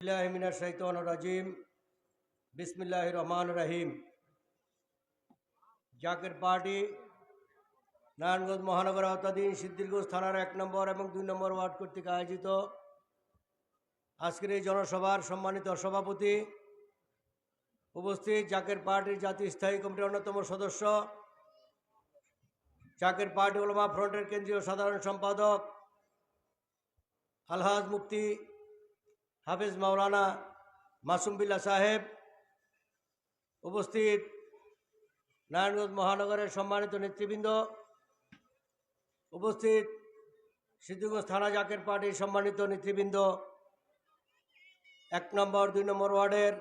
রাজিম। বিসমিল্লাহ রহমান রহিম। জাকের পার্টি, নারায়ণগঞ্জ মহানগর আওতাধীন সিদ্দিরগঞ্জ থানার এক নম্বর এবং দুই নম্বর ওয়ার্ড কর্তৃক আয়োজিত আজকের এই জনসভার সম্মানিত সভাপতি উপস্থিত জাকের পার্টির জাতীয় স্থায়ী কমিটির অন্যতম সদস্য, জাকের পার্টি ওলমা ফ্রন্টের কেন্দ্রীয় সাধারণ সম্পাদক আলহাজ মুফতি হাফিজ মাওলানা মাসুম বিল্লা সাহেব উপস্থিত নারায়ণগঞ্জ মহানগরের সম্মানিত নেতৃবৃন্দ, উপস্থিত সিদ্ধগঞ্জ থানা জাকের পার্টির সম্মানিত নেতৃবৃন্দ, এক নম্বর, দুই নম্বর ওয়ার্ডের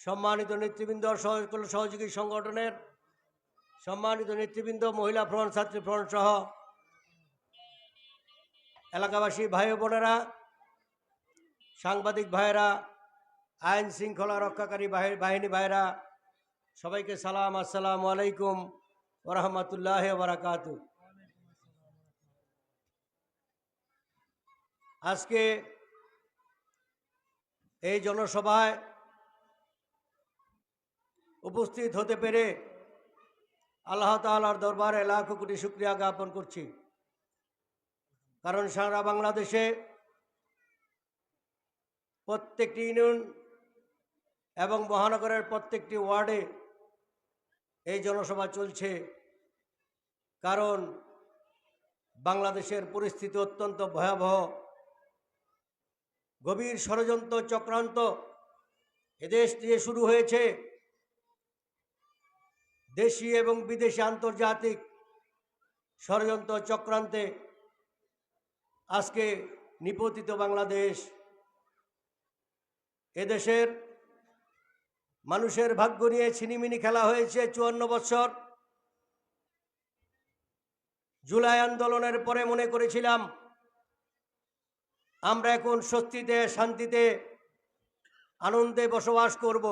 সম্মানিত নেতৃবৃন্দ সকল সহযোগী সংগঠনের সম্মানিত নেতৃবৃন্দ, মহিলা ফ্রন্ট, ছাত্রী ফ্রন্ট সহ এলাকাবাসী ভাই বোনেরা। সাংবাদিক ভাইয়েরা, আইন শৃঙ্খলা রক্ষাকারী বাহি- বাহিনী ভাইরা সবাইকে সালাম, আসসালামু আলাইকুম ওরহমতুল্লাহ বারাকাত আজকে এই জনসভায় উপস্থিত হতে পেরে আল্লাহ তালার দরবারে লাখ কোটি শুক্রিয়া জ্ঞাপন করছি। কারণ সারা বাংলাদেশে প্রত্যেকটি ইউনিয়ন এবং মহানগরের প্রত্যেকটি ওয়ার্ডে এই জনসভা চলছে। কারণ বাংলাদেশের পরিস্থিতি অত্যন্ত ভয়াবহ। গভীর ষড়যন্ত্র চক্রান্ত এদেশ দিয়ে শুরু হয়েছে। দেশি এবং বিদেশি আন্তর্জাতিক ষড়যন্ত্র চক্রান্তে আজকে নিপতিত বাংলাদেশ। এদেশের মানুষের ভাগ্য নিয়ে ছিনিমিনি খেলা হয়েছে চুয়ান্ন বছর জুলাই আন্দোলনের পরে মনে করেছিলাম, আমরা এখন স্বস্তিতে, শান্তিতে, আনন্দে বসবাস করব।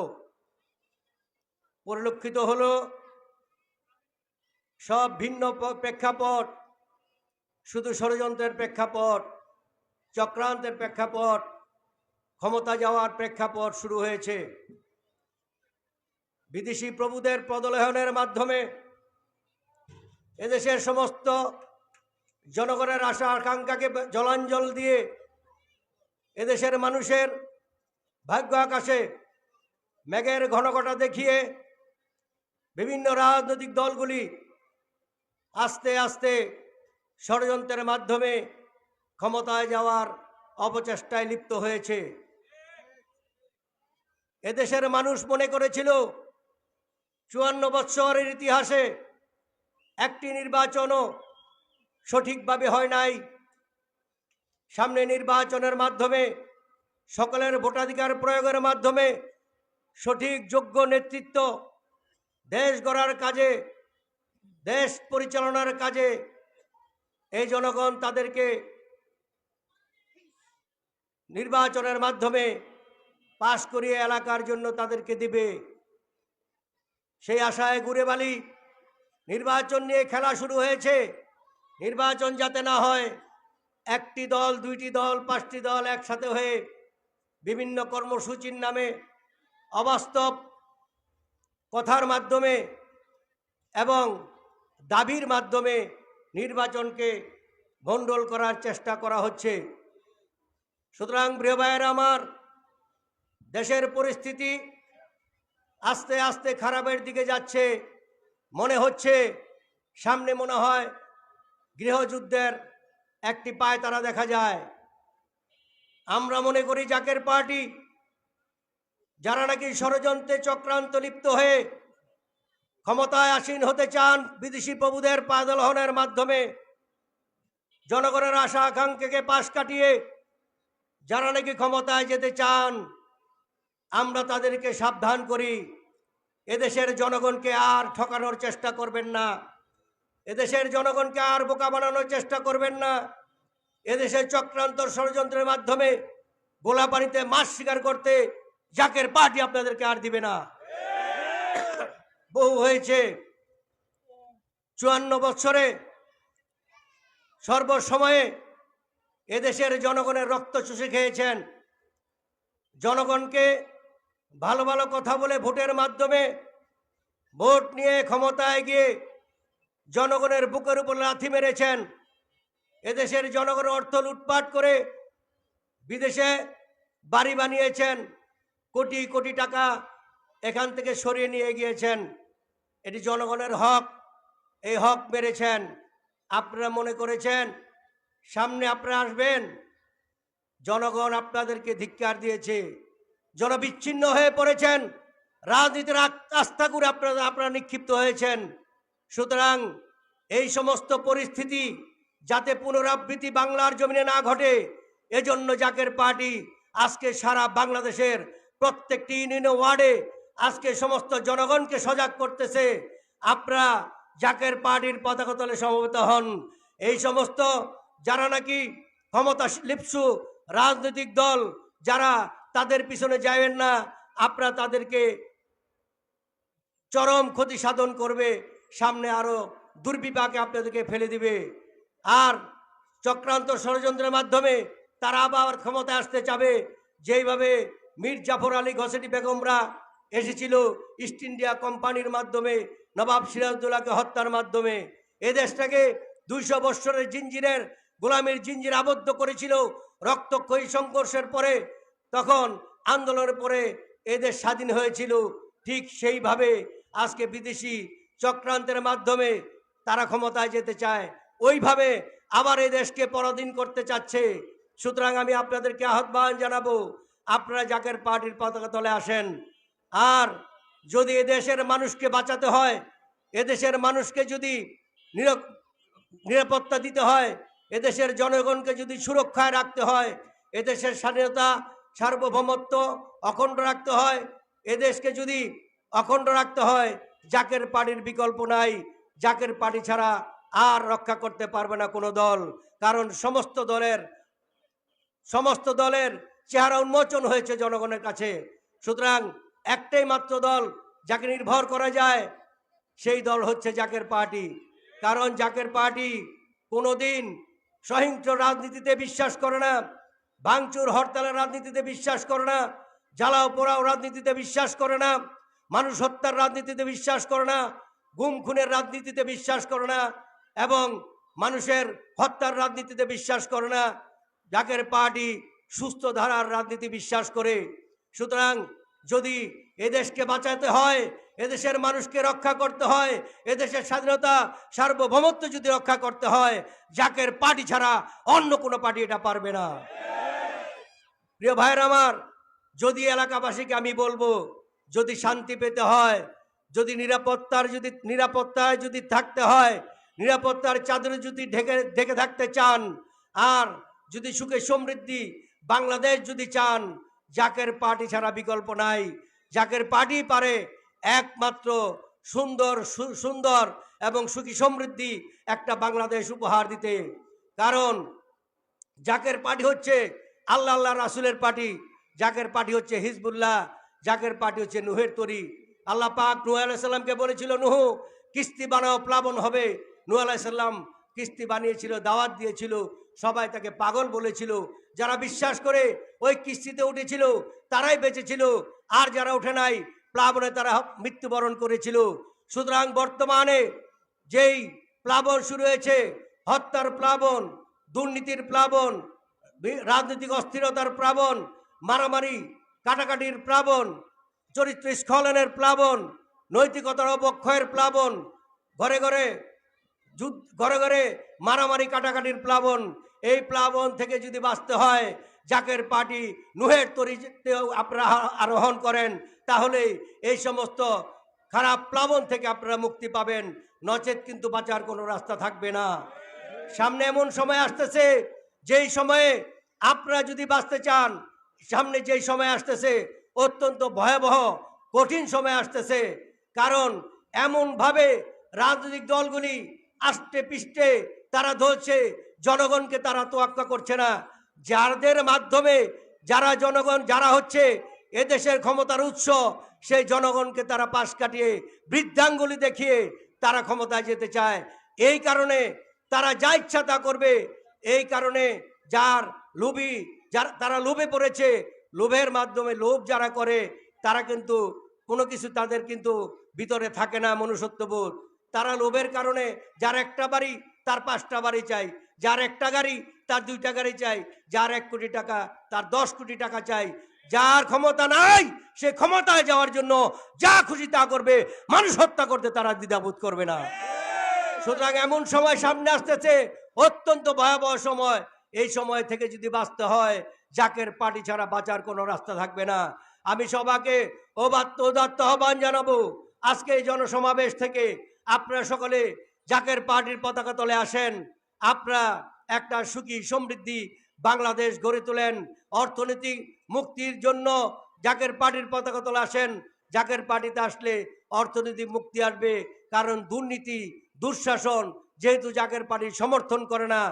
পরিলক্ষিত হল, সব ভিন্ন প্রেক্ষাপট, শুধু ষড়যন্ত্রের প্রেক্ষাপট, চক্রান্তের প্রেক্ষাপট ক্ষমতা যাওয়ার প্রেক্ষাপট শুরু হয়েছে। বিদেশি প্রভুদের পদলেহনের মাধ্যমে এদেশের সমস্ত জনগণের আশা আকাঙ্ক্ষাকে জলাঞ্জল দিয়ে এদেশের মানুষের ভাগ্য আকাশে মেঘের ঘনঘটা দেখিয়ে বিভিন্ন রাজনৈতিক দলগুলি আস্তে আস্তে ষড়যন্ত্রের মাধ্যমে ক্ষমতায় যাওয়ার অপচেষ্টায় লিপ্ত হয়েছে। এদেশের মানুষ মনে করেছিল চুয়ান্ন বৎসরের ইতিহাসে একটি নির্বাচনও সঠিকভাবে হয় নাই। সামনে নির্বাচনের মাধ্যমে, সকলের ভোটাধিকার প্রয়োগের মাধ্যমে সঠিক, যোগ্য নেতৃত্ব দেশ গড়ার কাজে, দেশ পরিচালনার কাজে এই জনগণ তাদেরকে নির্বাচনের মাধ্যমে পাশ করিয়ে এলাকার জন্য তাদেরকে দিবে। সেই আশায় ঘুরে বালি নির্বাচন নিয়ে খেলা শুরু হয়েছে। নির্বাচন যাতে না হয়, একটি দল, দুইটি দল, পাঁচটি দল একসাথে হয়ে বিভিন্ন কর্মসূচির নামে অবাস্তব কথার মাধ্যমে এবং দাবির মাধ্যমে নির্বাচনকে ভণ্ডল করার চেষ্টা করা হচ্ছে। সুতরাং ভাইয়ের আমার দেশের পরিস্থিতি আস্তে আস্তে খারাপের দিকে যাচ্ছে। মনে হচ্ছে সামনে মনে হয় গৃহযুদ্ধের একটি পায় তারা দেখা যায়। আমরা মনে করি জাকের পার্টি, যারা নাকি ষড়যন্ত্রে চক্রান্ত লিপ্ত হয়ে ক্ষমতায় আসীন হতে চান বিদেশি প্রভুদের পাদলহনের মাধ্যমে, জনগণের আশা আকাঙ্ক্ষাকে পাশ কাটিয়ে যারা নাকি ক্ষমতায় যেতে চান আমরা তাদেরকে সাবধান করি। এদেশের জনগণকে আর ঠকানোর চেষ্টা করবেন না। এদেশের জনগণকে আর বোকা বানানোর চেষ্টা করবেন না। এদেশের চক্রান্ত ষড়যন্ত্রের মাধ্যমে গোলাপানিতে মাছ শিকার করতে জাকের পার্টি আপনাদেরকে আর দিবে না। বহু হয়েছে। চুয়ান্ন বছরে সর্বসময়ে এদেশের জনগণের রক্ত চুষে খেয়েছেন। জনগণকে ভালো ভালো কথা বলে ভোটের মাধ্যমে ভোট নিয়ে ক্ষমতায় গিয়ে জনগণের বুকের উপর লাথি মেরেছেন। এদেশের জনগণের অর্থ লুটপাট করে বিদেশে বাড়ি বানিয়েছেন। কোটি কোটি টাকা এখান থেকে সরিয়ে নিয়ে গিয়েছেন। এটি জনগণের হক। এই হক মেরেছেন। আপনারা মনে করেছেন? সামনে আপনারা আসবেন। জনগণ আপনাদেরকে ধিক্কার দিয়েছে। জনবিচ্ছিন্ন হয়ে পড়েছেন, রাজনীতির আক- আস্থা করে আপনারা আপনারা নিক্ষিপ্ত হয়েছেন। সুতরাং এই সমস্ত পরিস্থিতি যাতে পুনরাবৃত্তি বাংলার জমিনে না ঘটে, এজন্য জাকের পার্টি আজকে সারা বাংলাদেশের প্রত্যেকটি ইউনিয়ন ওয়ার্ডে আজকে সমস্ত জনগণকে সজাগ করতেছে। আপনারা জাকের পার্টির পতাকা তলে সমবেত হন। এই সমস্ত যারা নাকি ক্ষমতা লিপসু রাজনৈতিক দল, যারা তাদের পিছনে যাবেন না। আপনারা তাদেরকে চরম ক্ষতি সাধন করবে। সামনে আরও দুর্বিপাকে আপনাদেরকে ফেলে দিবে। আর চক্রান্ত ষড়যন্ত্রের মাধ্যমে তারা আবার ক্ষমতায় আসতে চাবে। যেইভাবে মীর জাফর আলী ঘসেটি বেগমরা এসেছিল ইস্ট ইন্ডিয়া কোম্পানির মাধ্যমে, নবাব সিরাজদৌল্লাকে হত্যার মাধ্যমে। এ দেশটাকে দুইশো বৎসরের জিঞ্জিরের গোলামীর জিঞ্জির আবদ্ধ করেছিল। রক্তক্ষয়ী সংঘর্ষের পরে তখন আন্দোলনের পরে এদেশ স্বাধীন হয়েছিল। ঠিক সেইভাবে আজকে বিদেশি চক্রান্তের মাধ্যমে তারা ক্ষমতায় যেতে চায়। ওইভাবে আবার এই দেশকে পরাধীন করতে চাচ্ছে। সুতরাং আমি আপনাদেরকে আহ্বান জানাব, আপনারা জাকের পার্টির পতাকা তলে আসেন। আর যদি এদেশের মানুষকে বাঁচাতে হয় এদেশের মানুষকে যদি নির- নিরাপত্তা দিতে হয় এদেশের জনগণকে যদি সুরক্ষায় রাখতে হয় এদেশের স্বাধীনতা সার্বভৌমত্ব অখণ্ড রাখতে হয়। এদেশকে যদি অখণ্ড রাখতে হয়, জাকের পার্টির বিকল্প নাই। জাকের পার্টি ছাড়া আর রক্ষা করতে পারবে না কোনো দল। কারণ সমস্ত দলের সমস্ত দলের চেহারা উন্মোচন হয়েছে জনগণের কাছে। সুতরাং একটাই মাত্র দল যাকে নির্ভর করা যায়, সেই দল হচ্ছে জাকের পার্টি। কারণ জাকের পার্টি কোনোদিন সহিংস রাজনীতিতে বিশ্বাস করে না। ভাঙচুর হরতালের রাজনীতিতে বিশ্বাস করে না, জ্বালাও পোড়াও রাজনীতিতে বিশ্বাস করে না, মানুষ হত্যার রাজনীতিতে বিশ্বাস করে না, গুম খুনের রাজনীতিতে বিশ্বাস করে না এবং মানুষের হত্যার রাজনীতিতে বিশ্বাস করে না, জাকের পার্টি সুস্থ ধারার রাজনীতি বিশ্বাস করে। সুতরাং যদি এদেশকে বাঁচাতে হয়, এদেশের মানুষকে রক্ষা করতে হয়, এদেশের স্বাধীনতা, সার্বভৌমত্ব যদি রক্ষা করতে হয়, জাকের পার্টি ছাড়া অন্য কোনো পার্টি এটা পারবে না। প্রিয় ভাইয়ের আমার, যদি এলাকাবাসীকে আমি বলব, যদি শান্তি পেতে হয়, যদি নিরাপত্তার যদি, নিরাপত্তায় যদি থাকতে হয়, নিরাপত্তার চাদরে যদি ঢেকে ঢেকে থাকতে চান, আর যদি সুখে সমৃদ্ধি বাংলাদেশ যদি চান, জাকের পার্টি ছাড়া বিকল্প নাই। জাকের পার্টি পারে একমাত্র সুন্দর সুন্দর এবং সুখী সমৃদ্ধি একটা বাংলাদেশ উপহার দিতে। কারণ জাকের পার্টি হচ্ছে আল্লাহ আল্লাহ রাসুলের পার্টি জাকের পার্টি হচ্ছে হিজবুল্লাহ জাকের পার্টি হচ্ছে নুহের তরি। আল্লাহ পাক নুহ আলাইসাল্লামকে বলেছিল, নুহ, কিস্তি বানাও, প্লাবন হবে। নুহ আলাইসাল্লাম কিস্তি বানিয়েছিল, দাওয়াত দিয়েছিল, সবাই তাকে পাগল বলেছিল। যারা বিশ্বাস করে ওই কিস্তিতে উঠেছিল, তারাই বেঁচেছিল। আর যারা ওঠে নাই, প্লাবনে তারা মৃত্যুবরণ করেছিল। সুতরাং বর্তমানে যেই প্লাবন শুরু হয়েছে, হত্যার প্লাবন, দুর্নীতির প্লাবন রাজনৈতিক অস্থিরতার প্লাবন, মারামারি, কাটাকাটির প্লাবন, চরিত্র স্খলনের প্লাবন, নৈতিকতার অবক্ষয়ের প্লাবন, ঘরে ঘরে যুদ্ধ, ঘরে ঘরে মারামারি, কাটাকাটির প্লাবন, এই প্লাবন থেকে যদি বাঁচতে হয়, জাকের পার্টি নুহের তরিতে আপনারা আরোহণ করেন, তাহলে এই সমস্ত খারাপ প্লাবন থেকে আপনারা মুক্তি পাবেন। নচেত কিন্তু বাঁচার কোনো রাস্তা থাকবে না। সামনে এমন সময় আসতেছে যেই সময়ে আপনারা যদি বাঁচতে চান, সামনে যেই সময় আসতেছে, অত্যন্ত ভয়াবহ, কঠিন সময় আসতেছে। কারণ এমনভাবে রাজনৈতিক দলগুলি আষ্টে পিষ্টে তারা ধরছে, জনগণকে তারা তোয়াক্কা করছে না। যাদের মাধ্যমে যারা জনগণ, যারা হচ্ছে এদেশের ক্ষমতার উৎস, সেই জনগণকে তারা পাশ কাটিয়ে, বৃদ্ধাঙ্গুলি দেখিয়ে তারা ক্ষমতায় যেতে চায়। এই কারণে তারা যা ইচ্ছা তা করবে এই কারণে যার লোভী, যার, তারা লোভে পড়েছে, লোভের মাধ্যমে লোভ যারা করে, তারা কিন্তু কোনো কিছু তাদের কিন্তু ভিতরে থাকে না মনুষ্যত্ববোধ। তারা লোভের কারণে যার একটা বাড়ি, তার পাঁচটা বাড়ি চাই যার একটা গাড়ি, তার দুইটা গাড়ি চাই যার এক কোটি টাকা, তার দশ কোটি টাকা চাই যার ক্ষমতা নাই, সে ক্ষমতায় যাওয়ার জন্য যা খুশি তা করবে। মানুষ হত্যা করতে তারা দ্বিধাবোধ করবে না। সুতরাং এমন সময় সামনে আসতেছে অত্যন্ত ভয়াবহ সময়। এই সময় থেকে যদি বাঁচতে হয়, জাকের পার্টি ছাড়া বাঁচার কোনো রাস্তা থাকবে না। আমি সবাকে ওবাত্ত উদাত্ত আহ্বান জানাব। আজকে এই জনসমাবেশ থেকে আপনারা সকলে জাকের পার্টির পতাকা তলে আসেন। আপনারা একটা সুখী সমৃদ্ধি বাংলাদেশ গড়ে তোলেন। অর্থনৈতিক মুক্তির জন্য জাকের পার্টির পতাকা তলে আসেন। জাকের পার্টিতে আসলে অর্থনীতি মুক্তি আসবে, কারণ দুর্নীতি দুঃশাসন যেহেতু জাকের পার্টি সমর্থন করে না,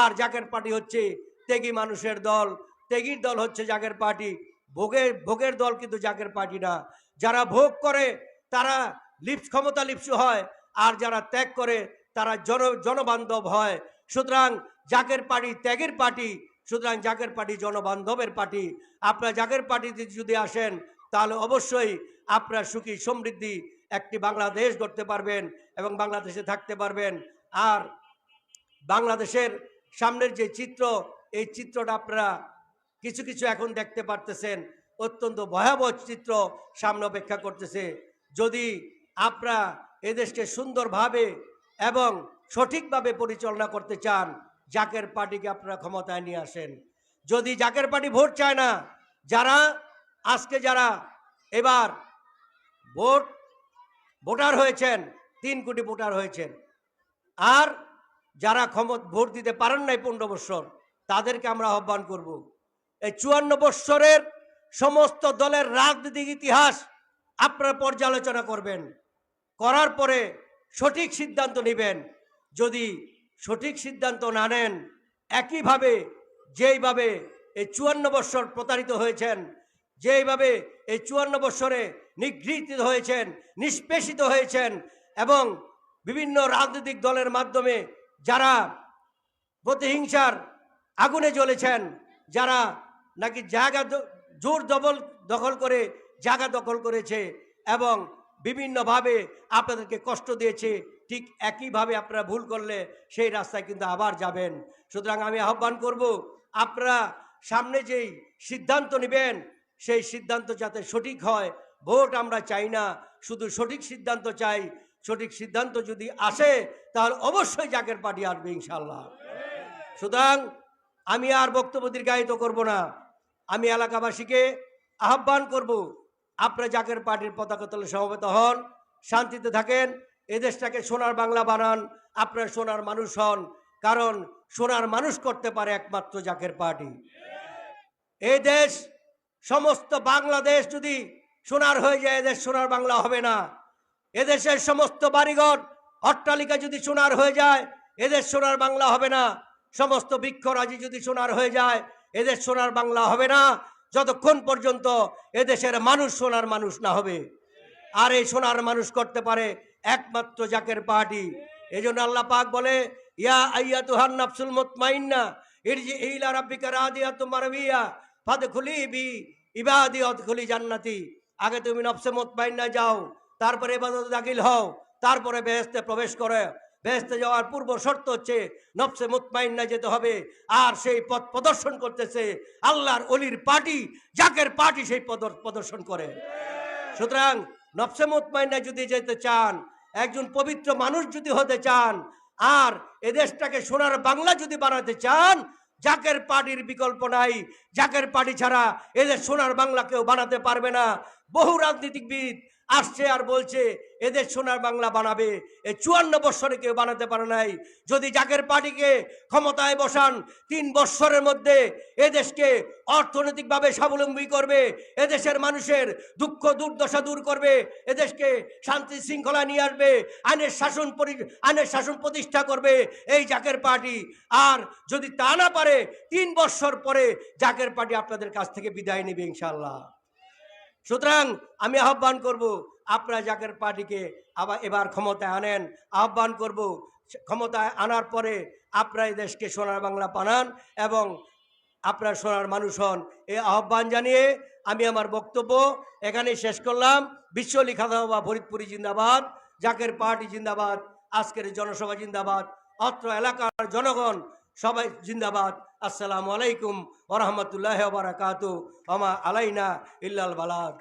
আর জাকের পার্টি হচ্ছে তেগি মানুষের দল। তেগির দল হচ্ছে জাকের পার্টি। ভোগের ভোগের দল কিন্তু জাকের পার্টি না। যারা ভোগ করে, তারা লিপস, ক্ষমতা লিপ্সু হয়, আর যারা ত্যাগ করে, তারা জন, জনবান্ধব হয়। সুতরাং জাকের পার্টি ত্যাগের পার্টি, সুতরাং জাকের পার্টি জনবান্ধবের পার্টি। আপনারা জাকের পার্টিতে যদি আসেন, তাহলে অবশ্যই আপনার সুখী সমৃদ্ধি একটি বাংলাদেশ গড়তে পারবেন এবং বাংলাদেশে থাকতে পারবেন। আর বাংলাদেশের সামনের যে চিত্র, এই চিত্রটা আপনারা কিছু কিছু এখন দেখতে পারতেছেন। অত্যন্ত ভয়াবহ চিত্র সামনে অপেক্ষা করতেছে। যদি আপনারা এদেশকে সুন্দরভাবে এবং সঠিকভাবে পরিচালনা করতে চান, জাকের পার্টিকে আপনারা ক্ষমতায় নিয়ে আসেন। যদি জাকের পার্টি ভোট চায় না, যারা, আজকে যারা এবার ভোট ভোটার হয়েছেন, তিন কোটি ভোটার হয়েছেন। আর যারা ক্ষমত, ভোট দিতে পারেন নাই পনেরো বৎসর তাদেরকে আমরা আহ্বান করব। এই চুয়ান্ন বৎসরের সমস্ত দলের রাজনৈতিক ইতিহাস আপনারা পর্যালোচনা করবেন। করার পরে সঠিক সিদ্ধান্ত নেবেন। যদি সঠিক সিদ্ধান্ত না নেন, একইভাবে যেইভাবে এই চুয়ান্ন বৎসর প্রতারিত হয়েছেন, যেইভাবে এই চুয়ান্ন বৎসরে নিগৃহীত হয়েছেন, নিষ্পেষিত হয়েছেন এবং বিভিন্ন রাজনৈতিক দলের মাধ্যমে যারা প্রতিহিংসার আগুনে জ্বলেছেন, যারা নাকি জায়গা জোর দবল দখল করে জায়গা দখল করেছে এবং বিভিন্নভাবে আপনাদেরকে কষ্ট দিয়েছে, ঠিক একইভাবে আপনারা ভুল করলে সেই রাস্তায় কিন্তু আবার যাবেন। সুতরাং আমি আহ্বান করব, আপনারা সামনে যেই সিদ্ধান্ত নেবেন, সেই সিদ্ধান্ত যাতে সঠিক হয় ভোট আমরা চাই না, শুধু সঠিক সিদ্ধান্ত চাই। সঠিক সিদ্ধান্ত যদি আসে, তাহলে অবশ্যই জাকের পার্টি আসবে ইনশাল্লাহ সুতরাং আমি আর বক্তব্য দীর্ঘায়িত করব না। আমি এলাকাবাসীকে আহ্বান করব, আপনারা জাকের পার্টির পতাকা তলে সমবেত হন, শান্তিতে থাকেন এদেশটাকে সোনার বাংলা বানান, আপনার সোনার মানুষ হন, কারণ সোনার মানুষ করতে পারে একমাত্র জাকের পার্টি। এই দেশ, সমস্ত বাংলাদেশ যদি সোনার হয়ে যায়, এদের সোনার বাংলা হবে না। এদেশের সমস্ত বাড়িঘর, অট্টালিকা যদি সোনার হয়ে যায়, এদের সোনার বাংলা হবে না। সমস্ত বৃক্ষরাজি যদি সোনার হয়ে যায়, এদের সোনার বাংলা হবে না। যতক্ষণ পর্যন্ত এদেশের মানুষ সোনার মানুষ না হবে। আর এই সোনার মানুষ করতে পারে একমাত্র জাকের পার্টি এই জন্য আল্লাহ পাক বলে, ইয়া আইয়া তুহান নাফসুল মুতমাইন্না, ইরজি ইলা রাব্বিকা রাদিয়াতুম মারবিয়া ফাদখুলি বি ইবাদি, অদখুলি জান্নাতি। আগে তুমি নফসে মুতমাইন্না যাও, তারপরে ইবাদতে দাখিল হও, তারপরে বেহেস্তে প্রবেশ করে। বেহেস্তে যাওয়ার পূর্ব শর্ত হচ্ছে নফসে মুতমাইন্না যেতে হবে, আর সেই পথ প্রদর্শন করতেছে আল্লাহর অলির পার্টি, জাকের পার্টি সেই প্রদর্শন করে। সুতরাং নফসে মুতমাইন্না যদি যেতে চান, একজন পবিত্র মানুষ যদি হতে চান, আর এদেশটাকে সোনার বাংলা যদি বানাতে চান, জাকের পার্টির বিকল্প নাই। জাকের পার্টি ছাড়া এদের সোনার বাংলা কেউ বানাতে পারবে না। বহু রাজনীতিবিদ আসছে আর বলছে, এদের সোনার বাংলা বানাবে। এই চুয়ান্ন বৎসরে কেউ বানাতে পারে নাই। যদি জাকের পার্টিকে ক্ষমতায় বসান, তিন বৎসরের মধ্যে এদেশকে অর্থনৈতিকভাবে স্বাবলম্বী করবে, এদেশের মানুষের দুঃখ, দুর্দশা দূর করবে, এদেশকে শান্তি শৃঙ্খলা নিয়ে আসবে, আইনের শাসন আইনের শাসন প্রতিষ্ঠা করবে, এই জাকের পার্টি। আর যদি তা না পারে, তিন বৎসর পরে জাকের পার্টি আপনাদের কাছ থেকে বিদায় নেবে ইনশাল্লাহ সুতরাং আমি আহ্বান করব, আপনারা জাকের পার্টিকে আবার এবার ক্ষমতায় আনেন। আহ্বান করব, ক্ষমতায় আনার পরে আপনারা দেশকে সোনার বাংলা বানান এবং আপনার সোনার মানুষ হন। এই আহ্বান জানিয়ে আমি আমার বক্তব্য এখানে শেষ করলাম। বিশ্ব লিখাতা বা ফরিদপুরি জিন্দাবাদ, জাকের পার্টি জিন্দাবাদ, আজকের জনসভা জিন্দাবাদ। অত্র এলাকার জনগণ সবাই জিন্দাবাদ। আসসালামু আলাইকুম ওরহমতুল্লাহ বারাকাতু আমা আলাইনা ইল্লাল বালাদ